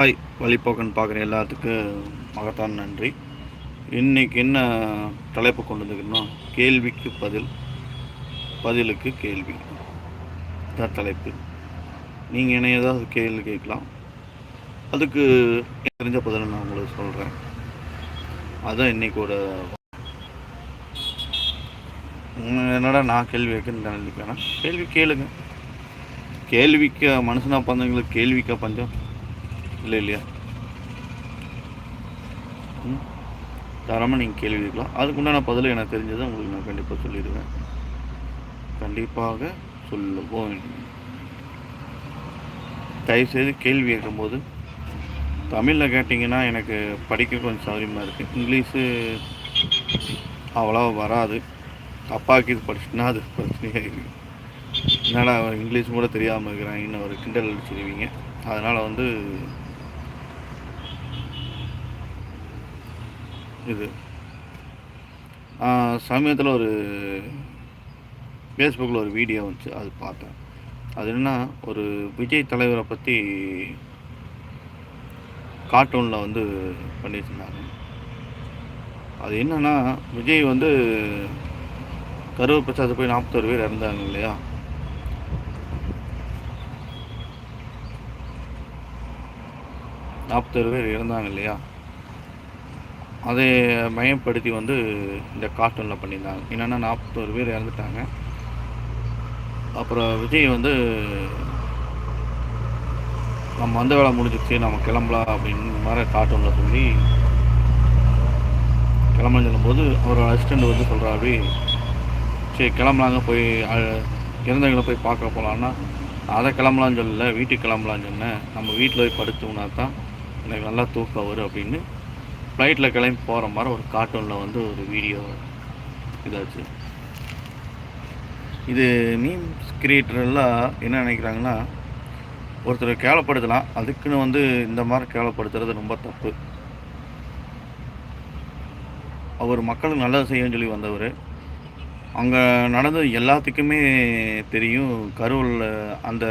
Hi வழிபோக்கன் பார்க்குற எல்லாத்துக்கும் மகத்தான் நன்றி. இன்னைக்கு என்ன தலைப்பு கொண்டு வந்துக்கணும் கேள்விக்கு பதில் பதிலுக்கு கேள்வி. இதான் தலைப்பு. நீங்கள் என்ன ஏதாவது கேள்வி கேட்கலாம். அதுக்கு எனக்கு தெரிஞ்ச பதில் நான் உங்களுக்கு சொல்கிறேன் அதுதான் இன்னைக்கோட என்னடா நான் கேள்வி வைக்கணும்னு நினைப்பேனா கேள்வி கேளுங்க. கேள்விக்கு மனுஷனா பந்தங்களுக்கு கேள்விக்கா பஞ்சம்? இல்லை இல்லையா? ம்? தாராளமாக நீங்கள் கேள்வி கேட்கலாம். அதுக்குண்டான பதில் எனக்கு தெரிஞ்சதை உங்களுக்கு நான் கண்டிப்பாக சொல்லிடுவேன். கண்டிப்பாக சொல்லுவோம். தயவுசெய்து கேள்வி கேட்கும்போது தமிழில் கேட்டிங்கன்னா எனக்கு படிக்க கொஞ்சம் சௌகரியமாக இருக்குது இங்கிலீஷு அவ்வளோ வராது. அப்பாவுக்கு இது படிச்சுன்னா அது பிரச்சனையாக இருக்குது என்னடா அவன் இங்கிலீஷ் கூட தெரியாமல் இருக்கிறான் இன்னும் ஒரு கிண்டல் அடிச்சிருவீங்க. அதனால் வந்து இது. சமயத்தில் ஒரு ஃபேஸ்புக்கில் ஒரு வீடியோ வந்துச்சு அது பார்த்தேன். அது என்ன ஒரு விஜய் தலைவரை பற்றி கார்ட்டூனில் வந்து பண்ணியிருந்தாங்க அது என்னென்னா விஜய் வந்து கருவு பிரசாத் போய் நாற்பத்தோரு பேர் இறந்தாங்க இல்லையா? நாற்பத்தோரு பேர் இறந்தாங்க இல்லையா? அதை மையப்படுத்தி வந்து இந்த கார்ட்டூனில் பண்ணியிருந்தாங்க. என்னென்னா நாற்பத்தோரு பேர் இறந்துட்டாங்க. அப்புறம் விஜய் வந்து நம்ம வந்த வேலை முடிஞ்சிச்சு நம்ம கிளம்பலாம் அப்படின்னு மாதிரி கார்ட்டூனில் சொல்லி கிளம்பலாம் சொல்லும்போது அவரோட அசிஸ்டண்ட் வந்து சொல்கிறாரு சரி கிளம்பலாங்க போய் இறந்தவங்களை போய் பார்க்க போகலான்னா அதை கிளம்பலான்னு சொல்லல வீட்டுக்கு கிளம்பலான்னு சொன்னேன். நம்ம வீட்டில் போய் படுத்தோம்னா தான் எனக்கு நல்லா தூக்கம் வரும் அப்படின்னு ஃப்ளைட்டில் கிளம்பி போகிற மாதிரி ஒரு கார்ட்டூனில் வந்து ஒரு வீடியோ இதாச்சு. இது மீம்ஸ் கிரியேட்டரெல்லாம் என்ன நினைக்கிறாங்கன்னா ஒருத்தரை கேவலப்படுத்தலாம். அதுக்குன்னு வந்து இந்த மாதிரி கேவலப்படுத்துறது ரொம்ப தப்பு. அவர் மக்களுக்கு நல்லது செய்யணும்னு சொல்லி வந்தவர். அங்கே நடந்தது எல்லாத்துக்குமே தெரியும். கரூரில் அந்த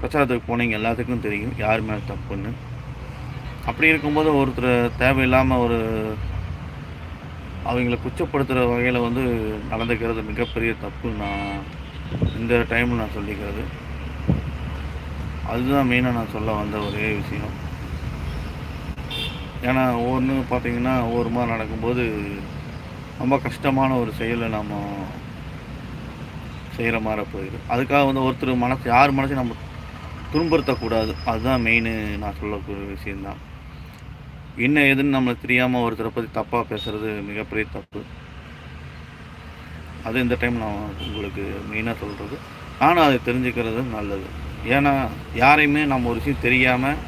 பிரச்சாரத்துக்கு போனீங்க எல்லாத்துக்கும் தெரியும். யார் மேலே தப்புன்னு. அப்படி இருக்கும்போது ஒருத்தர் தேவையில்லாமல் ஒரு அவங்கள குச்சப்படுத்துகிற வகையில் வந்து நடந்துக்கிறது மிகப்பெரிய தப்பு நான் இந்த டைமில் நான் சொல்லிக்கிறது. அதுதான் மெயினாக நான் சொல்ல வந்த ஒரே விஷயம். ஏன்னா ஒவ்வொன்று பார்த்திங்கன்னா ஒவ்வொரு மாதிரி நடக்கும்போது ரொம்ப கஷ்டமான ஒரு செயலை நம்ம செய்கிற மாதிரி போயிடும் அதுக்காக வந்து ஒருத்தர் மனசு யார் மனசையும் நம்ம துன்புறுத்தக்கூடாது. அதுதான் மெயின் நான் சொல்லக்கூடிய விஷயந்தான் என்ன ஏதுன்னு நம்மளுக்கு தெரியாமல் ஒருத்தரை பற்றி தப்பாக பேசுகிறது மிகப்பெரிய தப்பு. அது இந்த டைம் நான் உங்களுக்கு மெயினாக சொல்கிறது ஆனால் அதை தெரிஞ்சுக்கிறது நல்லது. ஏன்னா யாரையுமே நம்ம ஒரு விஷயம் தெரியாமல்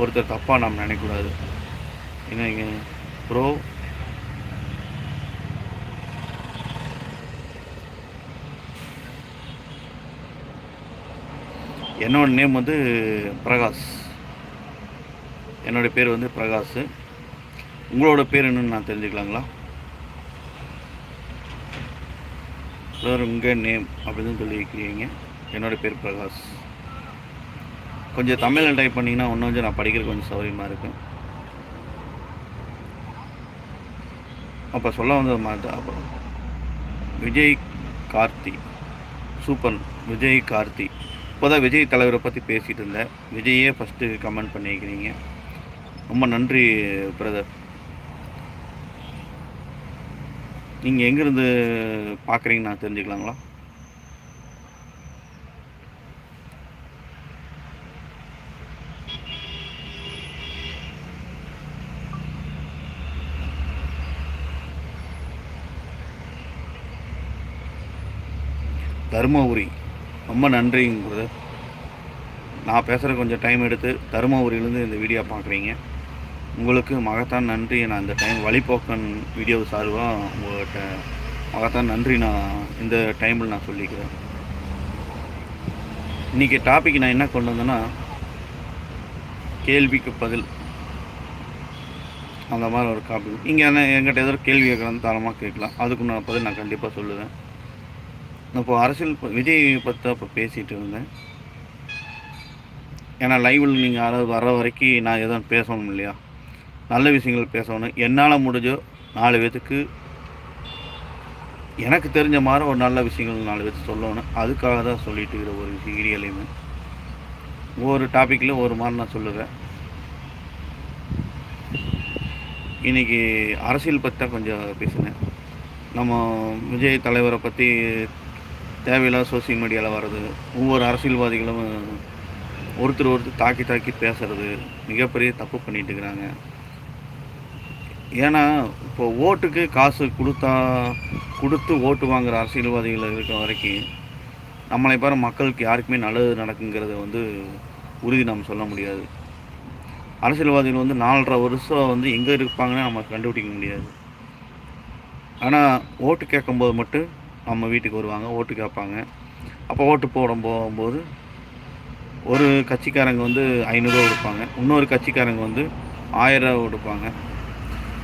ஒருத்தர் தப்பாக நம்ம நினைக்கக்கூடாது. என்ன ப்ரோ என்னோட நேம் வந்து பிரகாஷ். என்னோட பேர் வந்து பிரகாஷ். உங்களோட பேர் என்னன்னு நான் தெரிஞ்சுக்கலாங்களா? சார் உங்கள் நேம் அப்படின்னு சொல்லி என்னோடய பேர் பிரகாஷ். கொஞ்சம் தமிழில் டைப் பண்ணிங்கன்னா இன்னும் கொஞ்சம் நான் படிக்கிற கொஞ்சம் சௌகரியமாக இருக்கும். அப்போ சொல்ல வந்தது மாதிரி அப்போ விஜய் கார்த்தி. சூப்பர். விஜய் கார்த்தி. இப்போதான் விஜய் தலைவரை பற்றி பேசிகிட்டு இருந்தேன். விஜயே ஃபஸ்ட்டு கமெண்ட் பண்ணியிருக்கிறீங்க. ரொம்ப நன்றி பிரதர் நீங்கள் எங்கேருந்து பார்க்குறீங்கன்னு நான் தெரிஞ்சுக்கலாங்களா? தருமபுரி. ரொம்ப நன்றிங்க பிரதர் நான் பேசுகிற கொஞ்சம் டைம் எடுத்து தருமபுரியிலேருந்து இந்த வீடியோ பார்க்குறீங்க உங்களுக்கு மகத்தான் நன்றி. நான் இந்த டைம் வழிபோக்கன் வீடியோ சார்பாக உங்கள்கிட்ட மகத்தான் நன்றி நான் இந்த டைமில் நான் சொல்லிக்கிறேன். இன்றைக்கி டாபிக் நான் என்ன கொண்டு வந்தேன்னா கேள்விக்கு பதில். அந்த மாதிரி ஒரு காப்பி நீங்கள் என்ன என்கிட்ட ஏதோ கேள்வி கேட்கலாம் தாராளமாக கேட்கலாம். அதுக்கு நான் பதில் நான் கண்டிப்பாக சொல்லுவேன். நான் இப்போ அரசியல் விஜய் பற்றி இப்போ பேசிகிட்டு இருந்தேன். ஏன்னா லைவில் நீங்கள் யாராவது வர வரைக்கும் நான் எதுவும் பேசணும் இல்லையா? நல்ல விஷயங்கள் பேசணும். என்னால் முடிஞ்சோ நாலு பேத்துக்கு எனக்கு தெரிஞ்ச மாதிரி ஒரு நல்ல விஷயங்கள் நாலு பேர்த்து சொல்லணும். அதுக்காக தான் சொல்லிட்டு இருக்கிற ஒரு விஷயம் இடியலையுமே ஒவ்வொரு டாப்பிக்கில் ஒரு மாதிரி நான் சொல்லுவேன். இன்றைக்கி அரசியல் பற்றி தான் கொஞ்சம் பேசினேன். நம்ம விஜய் தலைவரை பற்றி தேவையில்லாத சோசியல் மீடியாவில் வர்றது ஒவ்வொரு அரசியல்வாதிகளும் ஒருத்தர் ஒருத்தர் தாக்கி தாக்கி பேசுறது மிகப்பெரிய தப்பு பண்ணிட்டு இருக்கிறாங்க. ஏன்னா இப்போ ஓட்டுக்கு காசு கொடுத்தா கொடுத்து ஓட்டு வாங்குகிற அரசியல்வாதிகள் இருக்கிற வரைக்கும் நம்மளை பாரு மக்களுக்கு யாருக்குமே நல்லது நடக்குங்கிறத வந்து உறுதி நம்ம சொல்ல முடியாது. அரசியல்வாதிகள் வந்து நாலரை வருஷம் வந்து எங்கே இருப்பாங்கன்னு நம்ம கண்டுபிடிக்க முடியாது. ஆனால் ஓட்டு கேட்கும்போது மட்டும் நம்ம வீட்டுக்கு வருவாங்க ஓட்டு கேட்பாங்க. அப்போ ஓட்டு போட போகும்போது ஒரு கட்சிக்காரங்க வந்து ஐநூறுரூவா கொடுப்பாங்க. இன்னொரு கட்சிக்காரங்க வந்து ஆயிரரூவா கொடுப்பாங்க.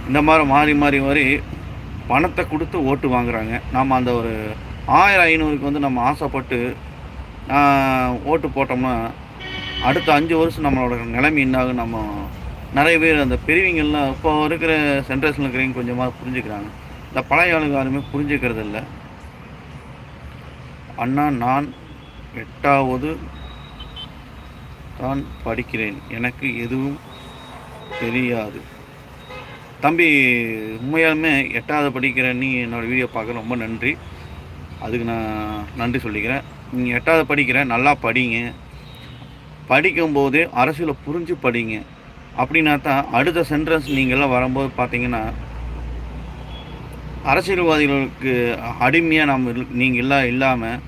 இந்த மாதிரி மாறி மாறி மாறி பணத்தை கொடுத்து ஓட்டு வாங்குறாங்க. நாம் அந்த ஒரு ஆயிரம் ஐநூறுக்கு வந்து நம்ம ஆசைப்பட்டு ஓட்டு போட்டோம்னா அடுத்த அஞ்சு வருஷம் நம்மளோட நிலைமை என்னாகும் நம்ம நிறைய பேர் அந்த பெரியவங்கள்லாம் இப்போ இருக்கிற சென்ட்ரேஷனில் இருக்கிறவங்க கொஞ்சமாக புரிஞ்சுக்கிறாங்க. இந்த பழைய ஆளுங்க யாருமே புரிஞ்சுக்கிறது இல்லை. அண்ணா நான் எட்டாவது தான் படிக்கிறேன். எனக்கு எதுவும் தெரியாது. தம்பி உண்மையாலுமே எட்டாவது படிக்கிற நீ என்னோடய வீடியோ பார்க்க ரொம்ப நன்றி. அதுக்கு நான் நன்றி சொல்லிக்கிறேன். நீங்கள் எட்டாவது படிக்கிற நல்லா படிங்க. படிக்கும்போதே அரசியலை புரிஞ்சு படிங்க. அப்படின்னா தான் அடுத்த சென்ட்ரன்ஸ் நீங்கள்லாம் வரும்போது பார்த்தீங்கன்னா அரசியல்வாதிகளுக்கு அடிமையாக நாம் நீங்கள் எல்லாம் இல்லாமல்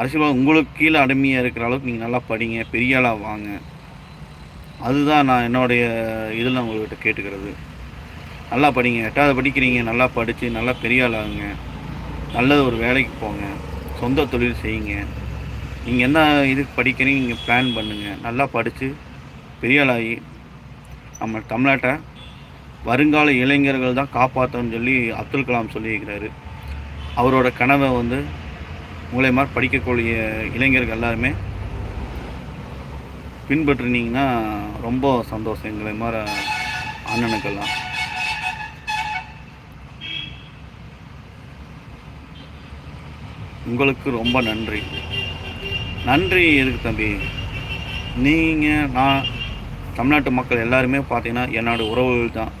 அரசியல்வாதி உங்களுக்கு கீழே அடிமையாக இருக்கிற அளவுக்கு நீங்கள் நல்லா படிங்க. பெரிய ஆளாக வாங்க. அதுதான் நான் என்னுடைய இதில் உங்கள்கிட்ட கேட்டுக்கிறது. நல்லா படிங்க எட்டாவது படிக்கிறீங்க நல்லா படித்து நல்லா பெரிய ஆளாகுங்க. நல்லது ஒரு வேலைக்கு போங்க. சொந்த தொழில் செய்யுங்க. நீங்கள் என்ன இதுக்கு படிக்கிறீங்க நீங்கள் பிளான் பண்ணுங்கள் நல்லா படித்து பெரிய ஆளாகி நம்ம தமிழ்நாட்டை வருங்கால இளைஞர்கள் தான் காப்பாற்றணும்னு சொல்லி அப்துல் கலாம் சொல்லியிருக்கிறாரு. அவரோட கனவை வந்து உங்களை மாதிரி படிக்கக்கூடிய இளைஞர்கள் எல்லாருமே பின்பற்றினீங்கன்னா ரொம்ப சந்தோஷம். எங்களை மாதிரி அண்ணனுக்கெல்லாம் உங்களுக்கு ரொம்ப நன்றி. நன்றி எதுக்கு தம்பி? நீங்கள் நான் தமிழ்நாட்டு மக்கள் எல்லாருமே பார்த்தீங்கன்னா என்னோடய உறவுகள் தான்.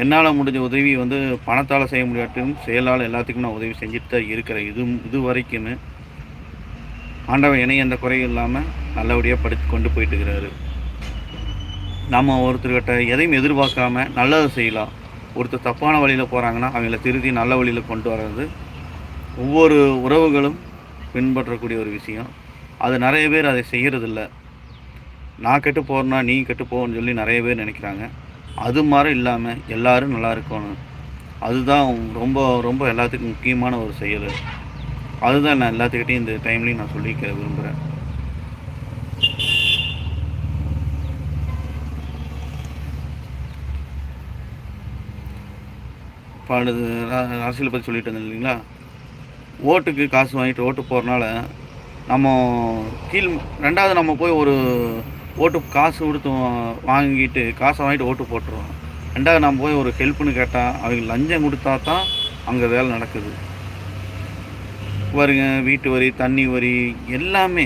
என்னால் முடிஞ்ச உதவி வந்து பணத்தால் செய்ய முடியாட்டும் செயலால் எல்லாத்துக்கும் நான் உதவி செஞ்சுட்டு தான் இருக்கிறேன். இது இது வரைக்குமே ஆண்டவன் என்னை எந்த குறையும் இல்லாமல் நல்லபடியாக படித்து கொண்டு போயிட்டு இருக்கிறாரு. நம்ம ஒருத்தர்கிட்ட எதையும் எதிர்பார்க்காம நல்லதை செய்யலாம். ஒருத்தர் தப்பான வழியில் போகிறாங்கன்னா அவங்கள திருத்தி நல்ல வழியில் கொண்டு வர்றது ஒவ்வொரு உறவுகளும் பின்பற்றக்கூடிய ஒரு விஷயம். அது நிறைய பேர் அதை செய்கிறதில்ல நான் கெட்டு போகிறேன்னா நீ கெட்டு போகணும்னு சொல்லி நிறைய பேர் நினைக்கிறாங்க. அது மாதிரி இல்லாமல் எல்லோரும் நல்லா இருக்கணும். அதுதான் ரொம்ப ரொம்ப எல்லாத்துக்கும் முக்கியமான ஒரு செயல். அதுதான் நான் எல்லாத்துக்கிட்டையும் இந்த டைம்லையும் நான் சொல்லிக்க விரும்புகிறேன் பல அரசியலை பற்றி சொல்லிட்டு இருந்தேன் இல்லைங்களா? ஓட்டுக்கு காசு வாங்கிட்டு ஓட்டு போகிறனால நம்ம கீழ் ரெண்டாவது நம்ம போய் ஒரு ஓட்டு காசு கொடுத்து வா- வாங்கிட்டு காசை வாங்கிட்டு ஓட்டு போட்டுருவோம். ரெண்டாவது நம்ம போய் ஒரு ஹெல்ப்னு கேட்டால் அவங்க லஞ்சம் கொடுத்தா தான் அங்கே வேலை நடக்குது. பாருங்க வீட்டு வரி தண்ணி வரி எல்லாமே.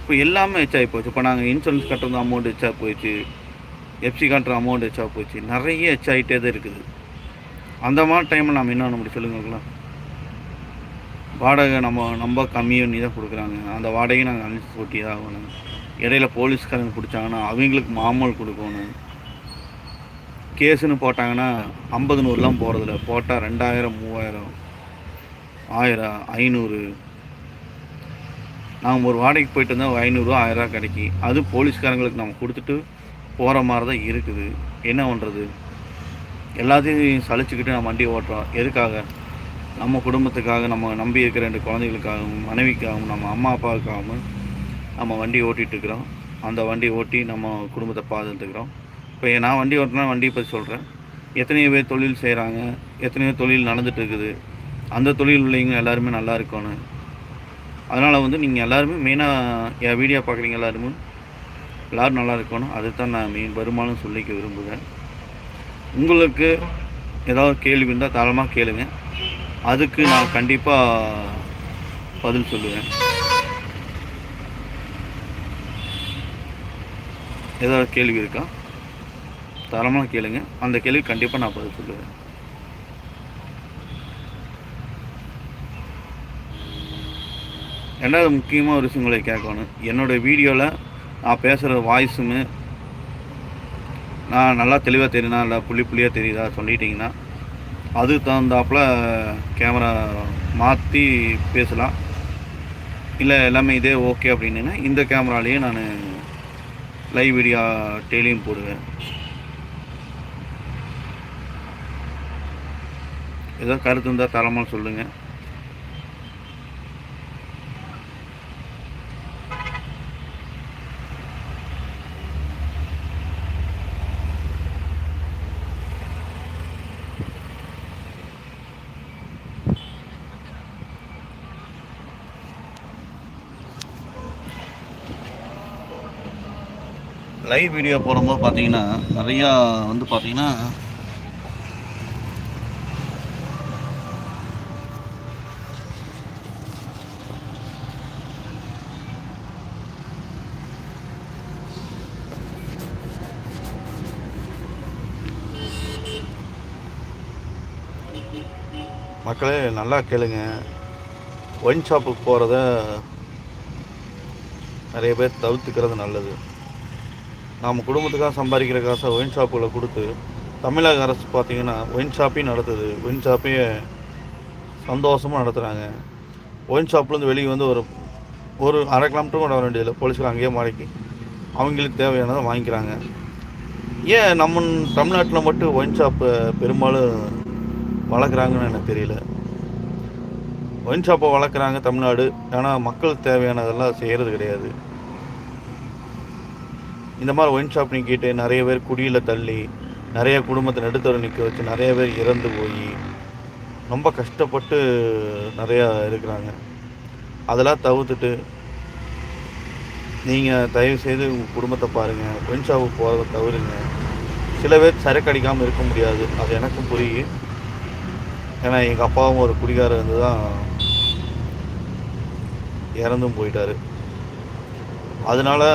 இப்போ எல்லாமே எச்சாகி போச்சு. இப்போ நாங்கள் இன்சூரன்ஸ் கட்டுறது அமௌண்ட் எச்சா போயிடுச்சு. எஃப்சி கட்டுற அமௌண்ட் எச்சா போயிடுச்சு. நிறைய எச்சாகிட்டே தான் இருக்குது. அந்த மாதிரி டைமில் நம்ம என்ன பண்ண முடியும்? சொல்லுங்களேன் வாடகை நம்ம ரொம்ப கம்மி பண்ணி தான் கொடுக்குறாங்க. அந்த வாடகையை நாங்கள் அனுப்பிச்சு போட்டி தான் ஆகணும். இடையில போலீஸ்காரங்க பிடிச்சாங்கன்னா அவங்களுக்கு மாமல் கொடுக்கணும். கேஸுன்னு போட்டாங்கன்னா ஐம்பது நூறுலாம் போகிறதில்ல போட்டால் ரெண்டாயிரம் மூவாயிரம் ஆயிரம் ஐநூறு. நாங்கள் ஒரு வாடகைக்கு போயிட்டு இருந்தால் ஐநூறுரூவா ஆயிரரூவா கிடைக்கி. அது போலீஸ்காரங்களுக்கு நம்ம கொடுத்துட்டு போகிற மாதிரி தான் இருக்குது. என்ன பண்ணுறது எல்லாத்தையும் சலிச்சுக்கிட்டு நான் வண்டி ஓட்டுறோம். எதுக்காக? நம்ம குடும்பத்துக்காக நம்ம நம்பி இருக்கிற ரெண்டு குழந்தைகளுக்காகவும் மனைவிக்காகவும் நம்ம அம்மா அப்பாவுக்காகவும் நம்ம வண்டி ஓட்டிகிட்டு இருக்கிறோம் அந்த வண்டி ஓட்டி நம்ம குடும்பத்தை பார்த்துட்டுருக்குறோம் இப்போ நான் வண்டி ஓட்டினா வண்டியை பற்றி சொல்கிறேன் எத்தனையோ பேர் தொழில் செய்கிறாங்க எத்தனையோ தொழில் நடந்துகிட்ருக்குது இருக்குது அந்த தொழில் உள்ளவங்க எல்லாருமே நல்லா இருக்கணும் அதனால் வந்து நீங்கள் எல்லாருமே மெயினாக என் வீடியோ பார்க்குறீங்க எல்லாருமே எல்லோரும் நல்லா இருக்கணும் அதுதான் நான் மெயின் வருமானம் சொல்லிக்க விரும்புகிறேன் உங்களுக்கு ஏதாவது கேள்வி இருந்தால் தாராளமாக கேளுங்கள் அதுக்கு நான் கண்டிப்பாக பதில் சொல்லுவேன். ஏதாவது கேள்வி இருக்கா? தரமாக கேளுங்க. அந்த கேள்வி கண்டிப்பாக நான் பதில் சொல்லுவேன். ரெண்டாவது முக்கியமாக ஒரு விஷயங்களை கேட்கணும். என்னோடய வீடியோவில் நான் பேசுகிற வாய்ஸுமே நான் நல்லா தெளிவாக தெரியுதா? இல்லை புள்ளி புள்ளியாக தெரியுதா? சொல்லிட்டிங்கன்னா அதுக்கு தகுந்தாப்பில் கேமரா மாற்றி பேசலாம். இல்லை எல்லாமே இதே ஓகே அப்படின்னா இந்த கேமராலேயே நான் லைவ் வீடியோ டெய்லியும் போடுவேன். ஏதோ கருத்து இருந்தால் தரமாக சொல்லுங்கள் லைவ் வீடியோ போடும்போது பார்த்தீங்கன்னா நிறையா வந்து பார்த்தீங்கன்னா மக்களே நல்லா கேளுங்க. ஒயின் ஷாப்புக்கு போகிறத நிறைய பேர் தவிர்த்துக்கிறது நல்லது. நாம் குடும்பத்துக்காக சம்பாதிக்கிற காசை ஒயின் ஷாப்புகளை கொடுத்து தமிழக அரசு பார்த்திங்கன்னா ஒயின் ஷாப்பையும் நடத்துது. ஒயின் ஷாப்பையே சந்தோஷமாக நடத்துகிறாங்க ஒயின் ஷாப்லேருந்து வெளியே வந்து ஒரு ஒரு அரை கிலோமீட்டர் கூட வர வேண்டியதில்லை. போலீஸ்கள் அங்கேயே மாறிக்கி அவங்களுக்கு தேவையானதை வாங்கிக்கிறாங்க. ஏன் நம்ம தமிழ்நாட்டில் மட்டும் ஒயின் ஷாப்பை பெரும்பாலும் வளர்க்குறாங்கன்னு எனக்கு தெரியல. ஒயின் ஷாப்பை வளர்க்குறாங்க தமிழ்நாடு. ஆனால் மக்களுக்கு தேவையானதெல்லாம் செய்கிறது கிடையாது. இந்த மாதிரி ஒயின் ஷாப் நிற்கிட்டு நிறைய பேர் குடியில் தள்ளி நிறைய குடும்பத்தை நடுத்தர நிற்க வச்சு நிறைய பேர் இறந்து போய் ரொம்ப கஷ்டப்பட்டு நிறையா இருக்கிறாங்க. அதெல்லாம் தவிர்த்துட்டு நீங்கள் தயவு செய்து உங்கள் குடும்பத்தை பாருங்கள் ஒயின் ஷாப்புக்கு போகிறத தவிருங்க. சில பேர் சரக்கு அடிக்காமல் இருக்க முடியாது. அது எனக்கும் புரியும் ஏன்னா எங்கள் அப்பாவும் ஒரு குடிகாரர் இருந்து தான் இறந்தும் போயிட்டார். அதனால்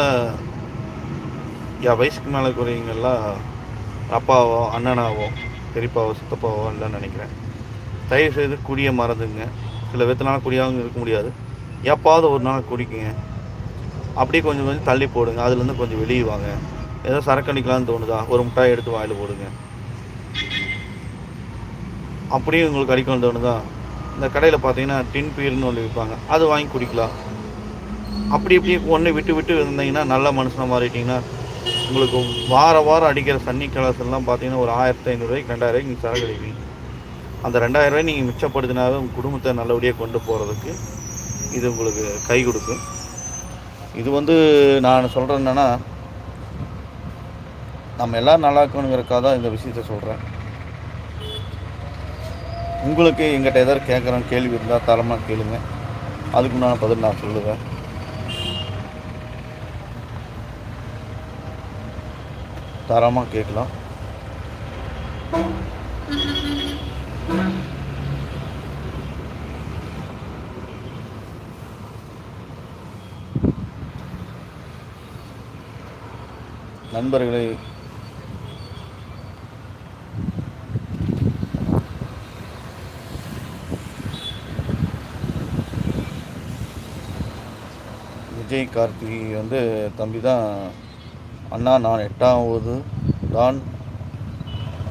என் வயசுக்கு மேலே இருக்கிறவங்கெல்லாம் அப்பாவோ அண்ணனாவோ பெரியப்பாவோ சித்தப்பாவோ இல்லைன்னு நினைக்கிறேன். தயவு செய்து குடியை மறந்துங்க சில விதத்தினால குடியாகவும் இருக்க முடியாது. எப்பாவது ஒரு நாள் குடிக்குங்க. அப்படியே கொஞ்சம் கொஞ்சம் தள்ளி போடுங்க. அதுலேருந்து கொஞ்சம் வெளியே வாங்க. ஏதோ சரக்கு அடிக்கலாம்னு தோணுதா? ஒரு முட்டாய் எடுத்து வாயில் போடுங்க. அப்படியும் உங்களுக்கு அடிக்கணும்னு தோணுதா? இந்த கடையில் பார்த்தீங்கன்னா டின் பீர்னு ஒன்று விற்பாங்க. அது வாங்கி குடிக்கலாம். அப்படி இப்படி ஒன்று விட்டு விட்டு இருந்தீங்கன்னா நல்ல மனுஷனாக மாறிட்டிங்கன்னா உங்களுக்கு வார வாரம் அடிக்கிற சன்னி கலர்ஸ் எல்லாம் பார்த்தீங்கன்னா ஒரு ஆயிரத்தி ஐநூறுரூவாய்க்கு ரெண்டாயிரூவாய்க்கு நீங்கள் சரக்கு அடிப்பீங்க. அந்த ரெண்டாயிரரூவாய் நீங்கள் மிச்சப்படுத்தினாவே உங்கள் குடும்பத்தை நல்லபடியாக கொண்டு போகிறதுக்கு இது உங்களுக்கு கை கொடுக்கும். இது வந்து நான் சொல்கிறேன் என்னென்னா நம்ம எல்லோரும் நல்லா இருக்கணுங்கிறக்காக தான் இந்த விஷயத்த சொல்கிறேன் உங்களுக்கு எங்கிட்ட எதாவது கேட்குறோம் கேள்வி இருந்தால் தரமாக கேளுங்க. அதுக்கு பதில் நான் சொல்லுவேன். தரமாக கேட்கலாம். நண்பர்களை விஜய் கார்த்திகை வந்து தம்பி தான் அண்ணா நான் எட்டாவது தான்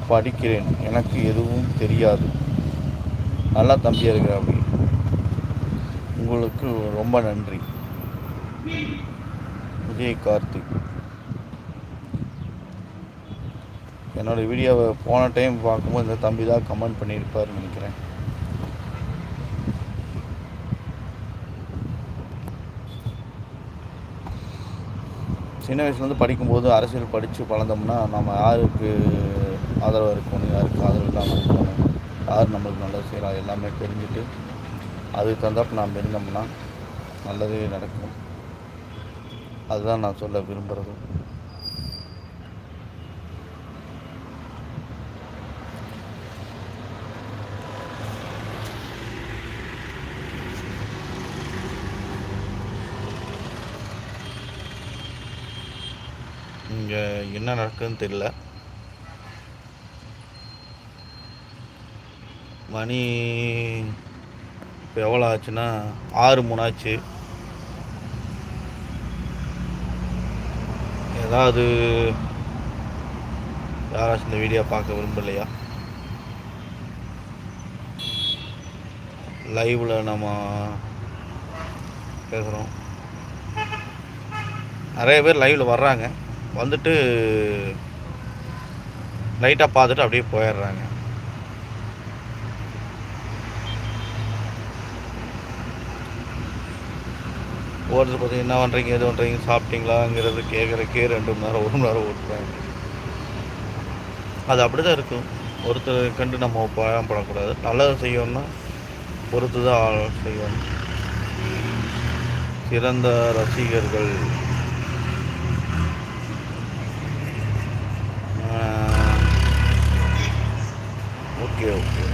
படிக்கிறேன். எனக்கு எதுவும் தெரியாது. நல்லா தம்பியாக இருக்கிறாப்பி உங்களுக்கு ரொம்ப நன்றி. விஜய் கார்த்திக். என்னோடய வீடியோவை போன டைம் பார்க்கும்போது இந்த தம்பி தான் கமெண்ட் பண்ணியிருப்பாருன்னு நினைக்கிறேன். சின்ன வயசுலேருந்து படிக்கும்போது அரசியல் படித்து வளர்ந்தோம்னா நம்ம யாருக்கு ஆதரவாக இருக்கணும் யாருக்கு ஆதரவு இல்லாமல் இருக்கணும் யார் நம்மளுக்கு நல்லது செய்கிறா எல்லாமே தெரிஞ்சுட்டு அதுக்கு தந்தாப்பு நாம் இருந்தோம்னா நல்லதே நடக்கும். அதுதான் நான் சொல்ல விரும்புகிறது இங்கே என்ன நடக்குதுன்னு தெரியல. மணி இப்போ எவ்வளோ ஆச்சுன்னா ஆறு மூணு ஆச்சு. ஏதாவது யாராச்சும் இந்த வீடியோ பார்க்க விரும்பலையா? லைவில் நம்ம பேசுகிறோம் நிறைய பேர் லைவில் வர்றாங்க. வந்துட்டு லைட்டாக பார்த்துட்டு அப்படியே போயிடுறாங்க. ஒருத்தர் பார்த்து என்ன பண்ணுறீங்க எது பண்ணுறீங்க சாப்பிட்டீங்களாங்கிறது கேட்குறக்கே ரெண்டு மணி நேரம் ஒரு மணி நேரம் ஓட்டுறாங்க அது அப்படி தான் இருக்கும். ஒருத்தர் கண்டு நம்ம பயன்படக்கூடாது நல்லது செய்யணும்னா பொறுத்து தான் ஆள் செய்யணும். சிறந்த ரசிகர்கள் ஓகே ஓகே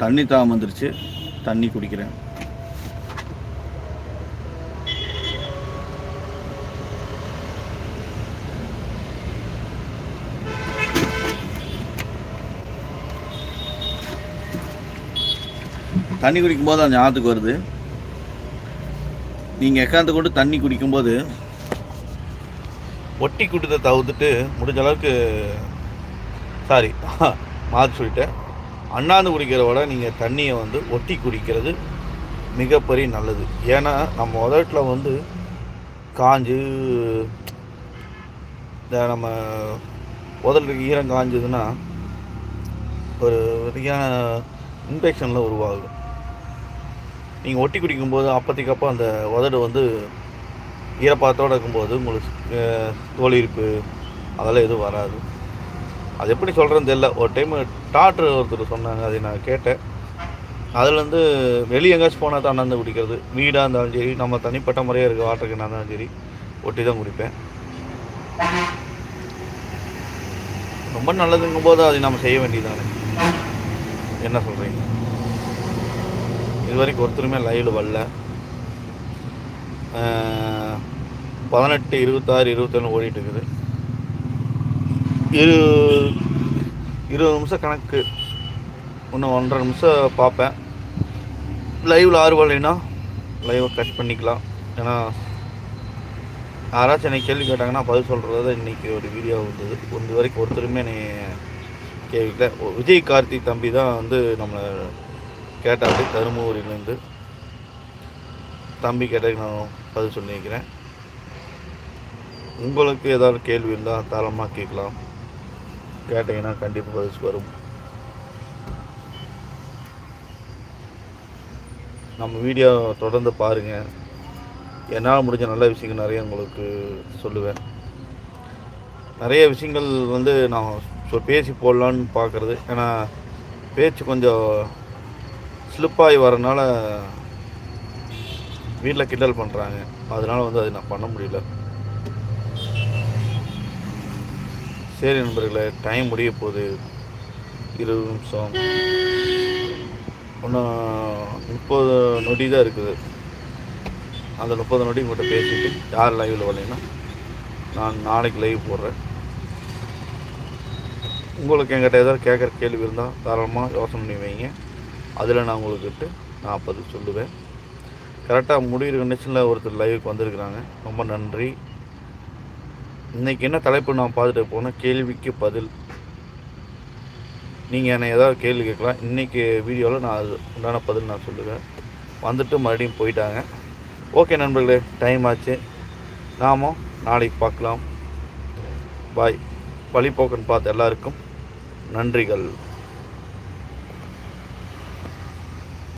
தண்ணி தாகம் வந்துருச்சு. தண்ணி குடிக்கிறேன். தண்ணி குடிக்கும்போது அந்த ஞாபகத்துக்கு வருது. நீங்கள் எக்காந்து கொண்டு தண்ணி குடிக்கும்போது ஒட்டி குட்டத்தை தவிர்த்துட்டு முடிஞ்ச அளவுக்கு சாரி மாற்றி சொல்லிட்டேன். அண்ணாந்து குடிக்கிறத விட நீங்கள் தண்ணியை வந்து ஒட்டி குடிக்கிறது மிகப்பெரிய நல்லது. ஏன்னா நம்ம உதட்டில் வந்து காஞ்சு இந்த நம்ம உதலுக்கு ஈரம் காஞ்சதுன்னா ஒரு வகையான இன்ஃபெக்ஷனில் உருவாகும். நீங்கள் ஒட்டி குடிக்கும்போது அப்போதைக்கு அந்த உதடு வந்து ஈரப்பாத்தோடு இருக்கும்போது உங்களுக்கு தோல் இருப்பு அதெல்லாம் எதுவும் வராது. அது எப்படி சொல்கிறேன்னு தெரியல. ஒரு டைம் டாக்டர் ஒருத்தர் சொன்னாங்க அதை நான் கேட்டேன். அதுலேருந்து வெளியே எங்கேயாச்சும் போனால் தான் அண்ணாந்து குடிக்கிறது. வீடாக இருந்தாலும் சரி நம்ம தனிப்பட்ட முறையாக இருக்க வாட்டர் கேனாக இருந்தாலும் சரி ஒட்டி தான் குடிப்பேன். ரொம்ப நல்லதுங்கும் போது அதை நம்ம செய்ய வேண்டியதானே என்ன சொல்கிறீங்க இது வரைக்கும் ஒருத்தருமே லைவில் வரல. பதினெட்டு இருபத்தாறு இருபத்தொன்று ஓடிட்டு இருக்குது. இரு இருபது நிமிஷம் கணக்கு. இன்னும் ஒன்றரை நிமிஷம் பார்ப்பேன். லைவில் ஆர்வம் இல்லைன்னா லைவை கட் பண்ணிக்கலாம். ஏன்னா யாராச்சும் என்னை கேள்வி கேட்டாங்கன்னா பதில் சொல்கிறது தான் இன்றைக்கி ஒரு வீடியோ வந்தது. இது வரைக்கும் ஒருத்தருமே என்னை கேள்விக்கல விஜய் கார்த்திக் தம்பி தான் வந்து நம்மளை கேட்டாரு தருமபுரியிலேருந்து. தம்பி கேட்டதுக்கு நான் பதில் சொல்லியிருக்கிறேன். உங்களுக்கு ஏதாவது கேள்வி இருந்தால் தாராளமாக கேட்கலாம். கேட்டிங்கன்னா கண்டிப்பாக பதில் வரும் நம்ம வீடியோ தொடர்ந்து பாருங்கள் என்னால் முடிஞ்ச நல்ல விஷயங்கள் நிறைய உங்களுக்கு சொல்லுவேன். நிறைய விஷயங்கள் வந்து நான் சொ- பேசி போடலான்னு பார்க்குறது. ஏன்னா பேச்சு கொஞ்சம் ஸ்லிப்பாகி வரனால வீட்டில் கிண்டல் பண்ணுறாங்க அதனால வந்து அதை நான் பண்ண முடியல. சரி நண்பர்களே டைம் முடிய போகுது. இருபது நிமிஷம். இன்னும் முப்பது நொடி தான் இருக்குது. அந்த முப்பது நொடி உங்கள்கிட்ட பேசிட்டு யார் லைவில் வரலைன்னா நான் நாளைக்கு லைவ் போடுறேன். உங்களுக்கு என்கிட்ட ஏதாவது கேட்குற கேள்வி இருந்தால் தாராளமாக யோசனை பண்ணி வைங்க. அதில் நான் உங்களுக்கிட்ட நான் பதில் சொல்லுவேன். கரெக்டாக முடிகிற கண்டிஷனில் ஒருத்தர் லைவுக்கு வந்திருக்கிறாங்க. ரொம்ப நன்றி. இன்றைக்கி என்ன தலைப்பு நான் பார்த்துட்டு போனால் கேள்விக்கு பதில். நீங்கள் என்னை ஏதாவது கேள்வி கேட்கலாம். இன்றைக்கி வீடியோவில் நான் அது உண்டான பதில் நான் சொல்லுவேன். வந்துட்டு மறுபடியும் போயிட்டாங்க. ஓகே நண்பர்களே டைம் ஆச்சு. நாமும் நாளைக்கு பார்க்கலாம். பாய் வழிபோக்கன் பார்த்த எல்லாருக்கும் நன்றிகள்.